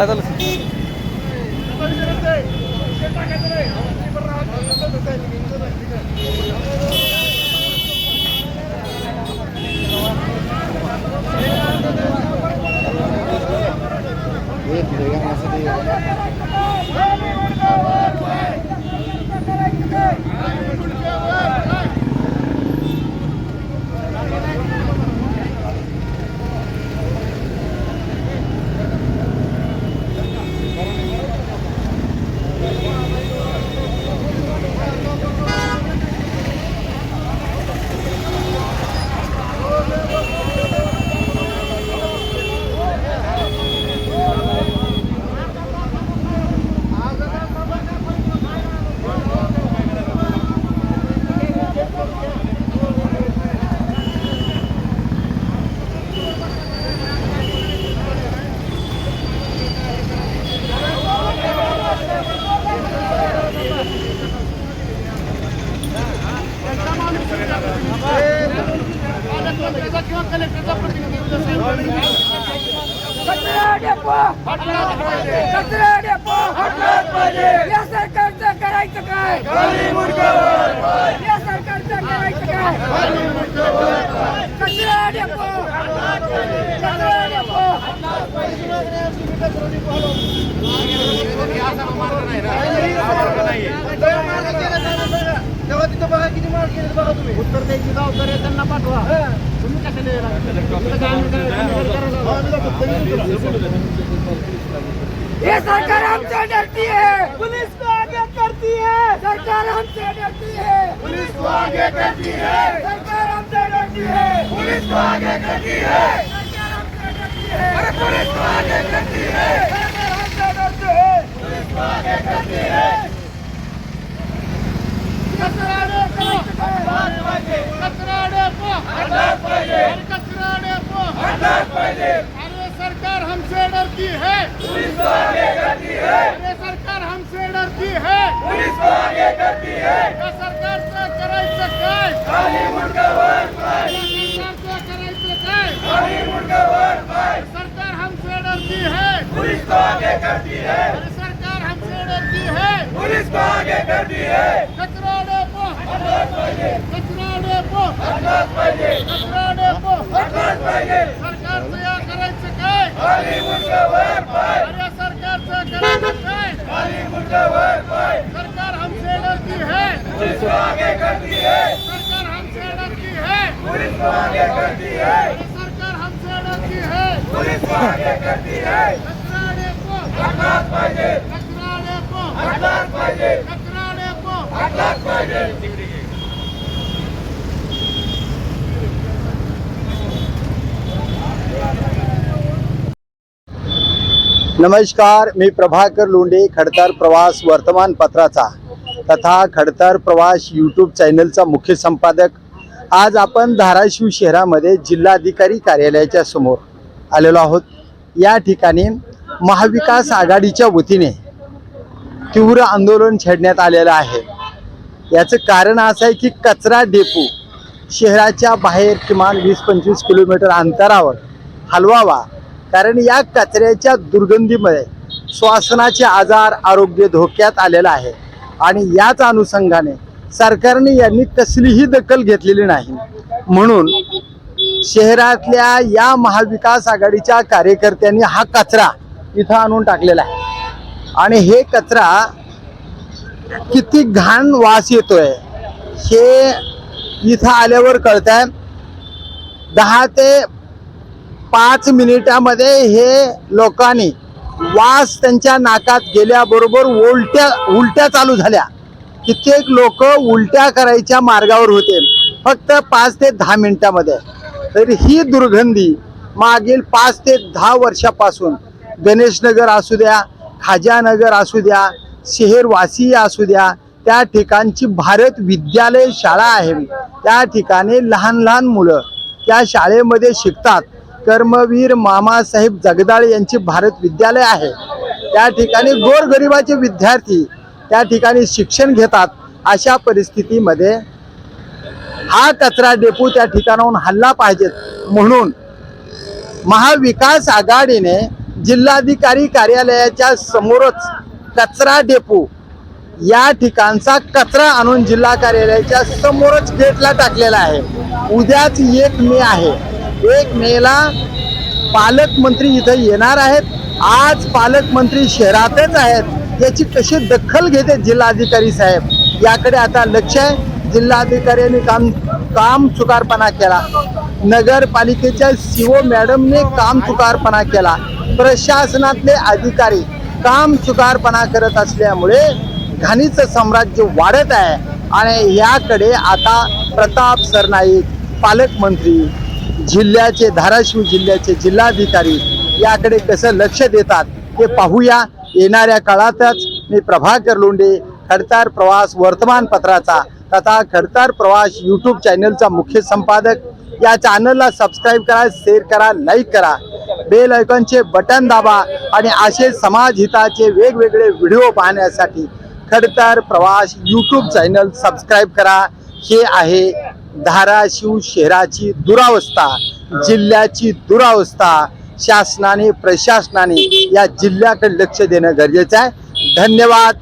काय झालं? Sir depot. कचरा डेपो. या सरकारचं करायचं काय? या सरकारचं करायचं काय? कचरा डेपो. कचरा डेपो. तेव्हा तिथं बघा किती माल केले बघा तुम्ही उत्तर द्यायची जबाबदारी आहे त्यांना पाठवा. ये सरकार हमसे डरती है। पुलिस को आगे करती है। सरकार हमसे डरती है। पुलिस को आगे करती है। सरकार हमसे डरती है। पुलिस को आगे करती है। सरकार हमसे डरती है। अरे पुलिस को आगे करती है। सरकार हमसे डरती है। पुलिस को आगे करती है। कचरा डेपो कचरा डेपो अरे सरकार हमसे डरती है। पुलिस को आगे करती है अरे सरकार हमसे डरती है। पुलिस को आगे करती है का सरकारचं करायचं काय खाली मुंडकावर पाय सरकारचं करायचं काय खाली मुंडकावर पाय सरकार हमसे डरती है। पुलिस को आगे करती है अरे सरकार हमसे डरती है। पुलिस को आगे करती है। कचरा डेपो कचरा पाहिजे पाहिजे डेपो सरकारचं या करायचं काय अरे सरकारचं करायचं काय सरकार हमसे डरती है सरकार हमसे डरती है अरे सरकार हमसे डरती है कचरा डेपो कचरा डेपो कचरा डेपो नमस्कार मी प्रभाकर लोंढे खडतर प्रवास वर्तमानपत्राचा तथा खडतर प्रवास यूट्यूब चॅनलचा मुख्य संपादक. आज आपण धाराशिव शहरामध्ये जिल्हाधिकारी कार्यालयाच्या समोर आलेलो आहोत. या ठिकाणी महाविकास आघाडीच्या वतीने तीव्र आंदोलन छेडण्यात आलेलं आहे. याचं कारण असं आहे की कचरा डेपो शहराच्या बाहेर किमान वीस पंचवीस किलोमीटर अंतरावर हलवावा कारण या कचऱ्याच्या दुर्गंधीमुळे श्वासनाचे आजार आरोग्य धोक्यात आलेला आहे. आणि याच अनुषंगाने सरकारने यांनी कसलीही दखल घेतलेली नाही. म्हणून शहरातल्या या महाविकास आघाडीच्या कार्यकर्त्यांनी हा कचरा इथं आणून टाकलेला आहे. आणि हे कचरा किती घाण वास येतोय हे इथं आल्यावर कळत आहे दहा ते पाच मिनिटामध्ये हे लोकांनी वास त्यांच्या नाकात गेल्याबरोबर उलट्या उलट्या चालू झाल्या. कित्येक लोक उलट्या करायच्या मार्गावर होते. फक्त पाच ते दहा मिनिटामध्ये. तर ही दुर्गंधी मागील पाच ते दहा वर्षापासून गणेशनगर असू द्या खाजानगर असू द्या शहरवासी असू द्या त्या ठिकाणची भारत विद्यालय शाळा आहे. त्या ठिकाणी लहान लहान मुलं त्या शाळेमध्ये शिकतात. कर्मवीर मामासाहेब जगदाळे यांची भारत विद्यालय आहे. त्या ठिकाणी गोरगरिबाचे विद्यार्थी त्या ठिकाणी शिक्षण घेतात. अशा परिस्थितीमध्ये हा कचरा डेपो त्या ठिकाणाहून हल्ला पाहिजेत म्हणून महाविकास आघाडीने जिल्हाधिकारी कार्यालयाच्या समोरच कचरा डेपो या ठिकाणचा कचरा आणून जिल्हा कार्यालयाच्या समोरच गेटला टाकलेला आहे. उद्याच एक मे आहे. एक मेला पालकमंत्री इथं येणार आहेत. आज पालकमंत्री शहरातच आहेत. याची कशी दखल घेते जिल्हाधिकारी साहेब? याकडे आता लक्ष आहे. जिल्हाधिकाऱ्यांनी काम काम चुकारपणा केला. नगरपालिकेच्या सीओ मॅडमने काम चुकारपणा केला. प्रशासनातले अधिकारी काम चुकारपणा करत असल्यामुळे घाणीचं साम्राज्य वाढत आहे. आणि याकडे आता प्रताप सरनाईक पालकमंत्री जिल्ह्याचे धाराशिव जिल्ह्याचे जिल्हाधिकारी याकडे कसं लक्ष देतात हे पाहूया. येणाऱ्या काळातच मी प्रभाकर लोंढे खडतार प्रवास वर्तमानपत्राचा तथा खडतार प्रवास यूट्यूब चॅनलचा मुख्य संपादक. या चॅनलला सबस्क्राईब करा शेअर करा लाईक करा. बेल आयकॉनचे बटन दाबा आणि असे समाज हिताचे वेगवेगळे व्हिडिओ पाहण्यासाठी खडतर प्रवास यूट्यूब चॅनल सबस्क्राईब करा. हे आहे धाराशिव शहराची दुरावस्था जिल्ह्याची दुरावस्था शासनाने प्रशासनाने या जिल्ह्याकडे लक्ष देणं गरजेचं आहे. धन्यवाद.